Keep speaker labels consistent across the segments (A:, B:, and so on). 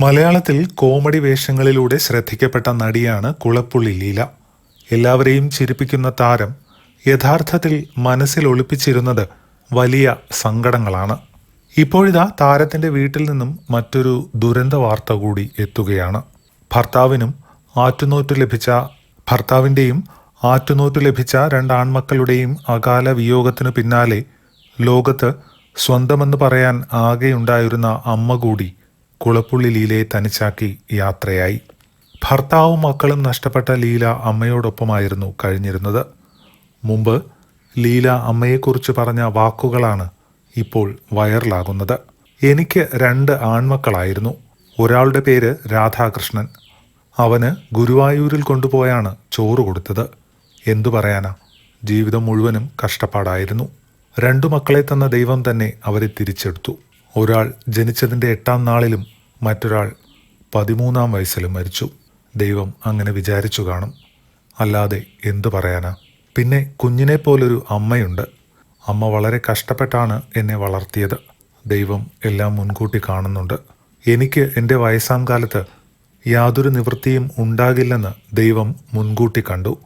A: മലയാളത്തിൽ കോമഡി വേഷങ്ങളിലൂടെ ശ്രദ്ധിക്കപ്പെട്ട നടിയാണ് കുളപ്പുള്ളി ലീല. എല്ലാവരെയും ചിരിപ്പിക്കുന്ന താരം യഥാർത്ഥത്തിൽ മനസ്സിൽ ഒളിപ്പിച്ചിരുന്നത് വലിയ സങ്കടങ്ങളാണ്. ഇപ്പോഴിതാ താരത്തിന്റെ വീട്ടിൽ നിന്നും മറ്റൊരു ദുരന്ത വാർത്ത കൂടി എത്തുകയാണ്. ഭർത്താവിനും ആറ്റുനോറ്റു ലഭിച്ച ഭർത്താവിന്റെയും ആറ്റുനോറ്റു ലഭിച്ച രണ്ട് ആൺമക്കളുടെയും അകാല വിയോഗത്തിനു പിന്നാലെ ലോകത്ത് സ്വന്തമെന്ന് പറയാൻ ആകെയുണ്ടായിരുന്ന അമ്മ കൂടി കുളപ്പുള്ളി ലീലയെ തനിച്ചാക്കി യാത്രയായി. ഭർത്താവും മക്കളും നഷ്ടപ്പെട്ട ലീല അമ്മയോടൊപ്പമായിരുന്നു കഴിഞ്ഞിരുന്നത്. മുമ്പ് ലീല അമ്മയെക്കുറിച്ച് പറഞ്ഞ വാക്കുകളാണ് ഇപ്പോൾ വൈറലാകുന്നത്. എനിക്ക് രണ്ട് ആൺമക്കളായിരുന്നു. ഒരാളുടെ പേര് രാധാകൃഷ്ണൻ. അവന് ഗുരുവായൂരിൽ കൊണ്ടുപോയാണ് ചോറ് കൊടുത്തത്. എന്തു പറയാനാ? ജീവിതം മുഴുവനും കഷ്ടപ്പാടായിരുന്നു. രണ്ടു മക്കളെ തന്ന ദൈവം തന്നെ അവരെ തിരിച്ചെടുത്തു. ഒരാൾ ജനിച്ചതിന്റെ എട്ടാം നാളിലും മറ്റൊരാൾ പതിമൂന്നാം വയസ്സിലും മരിച്ചു. ദൈവം അങ്ങനെ വിചാരിച്ചു കാണും. അല്ലാതെ എന്തു പറയാനാ? പിന്നെ കുഞ്ഞിനെ പോലൊരു അമ്മയുണ്ട്. അമ്മ വളരെ കഷ്ടപ്പെട്ടാണ് എന്നെ വളർത്തിയത്. ദൈവം എല്ലാം മുൻകൂട്ടി കാണുന്നുണ്ട്. എനിക്ക് എന്റെ വയസ്സാം കാലത്ത് യാതൊരു നിവൃത്തിയും ഉണ്ടാകില്ലെന്ന് ദൈവം മുൻകൂട്ടി കണ്ടു.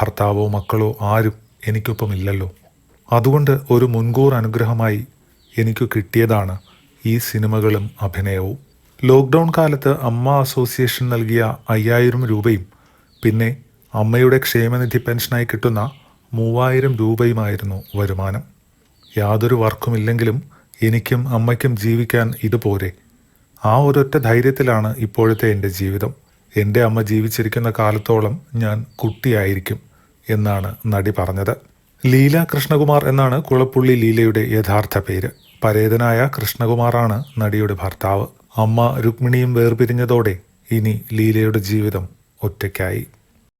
A: ഭർത്താവോ മക്കളോ ആരും എനിക്കൊപ്പം ഇല്ലല്ലോ അതുകൊണ്ട് ഒരു മുൻകൂർ അനുഗ്രഹമായി എനിക്ക് കിട്ടിയതാണ് ഈ സിനിമകളും അഭിനയവും. ലോക്ക്ഡൗൺ കാലത്ത് അമ്മ അസോസിയേഷൻ നൽകിയ അയ്യായിരം രൂപയും പിന്നെ അമ്മയുടെ ക്ഷേമനിധി പെൻഷനായി കിട്ടുന്ന മൂവായിരം രൂപയുമായിരുന്നു വരുമാനം. യാതൊരു വർക്കുമില്ലെങ്കിലും എനിക്കും അമ്മയ്ക്കും ജീവിക്കാൻ ഇതുപോരെ ആ ഒരൊറ്റ ധൈര്യത്തിലാണ് ഇപ്പോഴത്തെ എന്റെ ജീവിതം. എന്റെ അമ്മ ജീവിച്ചിരിക്കുന്ന കാലത്തോളം ഞാൻ കുട്ടിയായിരിക്കും എന്നാണ് നടി പറഞ്ഞത്. ലീല കൃഷ്ണകുമാർ എന്നാണ് കുളപ്പുള്ളി ലീലയുടെ യഥാർത്ഥ പേര്. പരേതനായ കൃഷ്ണകുമാറാണ് നടിയുടെ ഭർത്താവ്. അമ്മ രുക്മിണിയും വേർപിരിഞ്ഞതോടെ ഇനി ലീലയുടെ ജീവിതം ഒറ്റയ്ക്കായി.